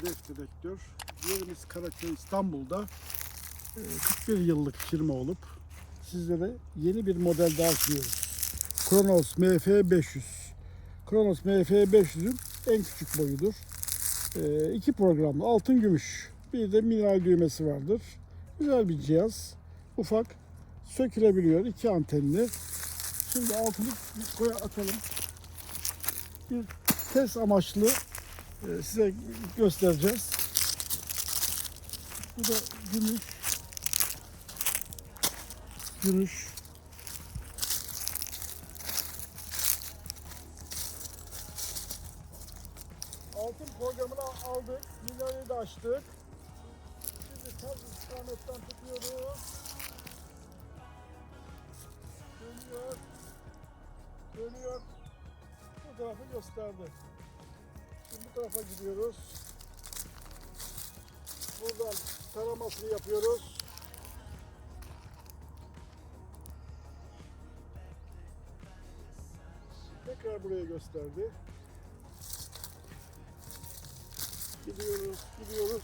hedef dedektör. Yerimiz Karaköy İstanbul'da. Ee, 41 yıllık firma olup sizlere yeni bir model daha sunuyoruz. Kronos MF500. Kronos MF500'ün en küçük boyudur. Ee, iki programlı altın gümüş. Bir de mineral düğmesi vardır. Güzel bir cihaz. Ufak. Sökülebiliyor. iki antenli. Şimdi altını koy atalım. Bir test amaçlı e, size göstereceğiz. Bu da gümüş. Gümüş. Altın programını aldık. Milyonu da açtık. Şimdi ters istikametten tutuyoruz. Dönüyor. Dönüyor. Bu tarafı gösterdi. Tarafa gidiyoruz. Buradan taramasını yapıyoruz. Tekrar buraya gösterdi. Gidiyoruz, gidiyoruz.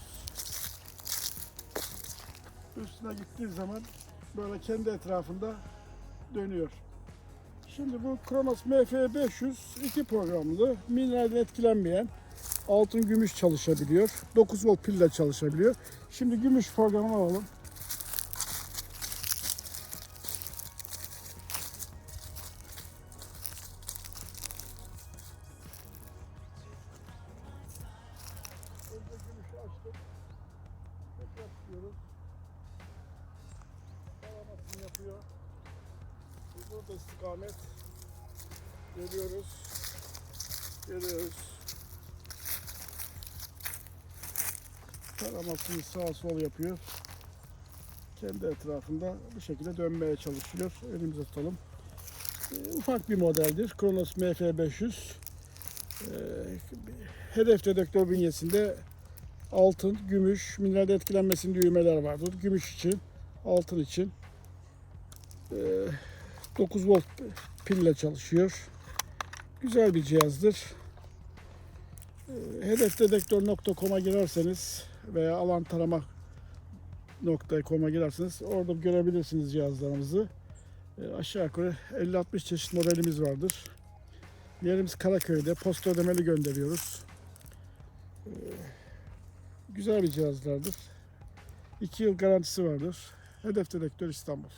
Üstüne gittiği zaman böyle kendi etrafında dönüyor. Şimdi bu Kronos MF500 iki programlı, mineralden etkilenmeyen, altın gümüş çalışabiliyor. 9 volt pille çalışabiliyor. Şimdi gümüş programını alalım. Yapıyor. Burada istikamet. Geliyoruz. Geliyoruz. Taramasını sağ sol yapıyor. Kendi etrafında bu şekilde dönmeye çalışıyor. Elimize tutalım. Ee, ufak bir modeldir. Kronos MF500. Ee, hedef dedektör bünyesinde altın, gümüş, mineralde etkilenmesinin düğmeler vardır. Gümüş için, altın için. Ee, 9 volt pille çalışıyor. Güzel bir cihazdır. Ee, Hedefdedektör.com'a girerseniz veya alan tarama .com'a girerseniz orada görebilirsiniz cihazlarımızı. Ee, Aşağı yukarı 50-60 çeşit modelimiz vardır. Yerimiz Karaköy'de. Posta ödemeli gönderiyoruz. Ee, Güzel bir cihazlardır. 2 yıl garantisi vardır. Hedef Dedektör İstanbul.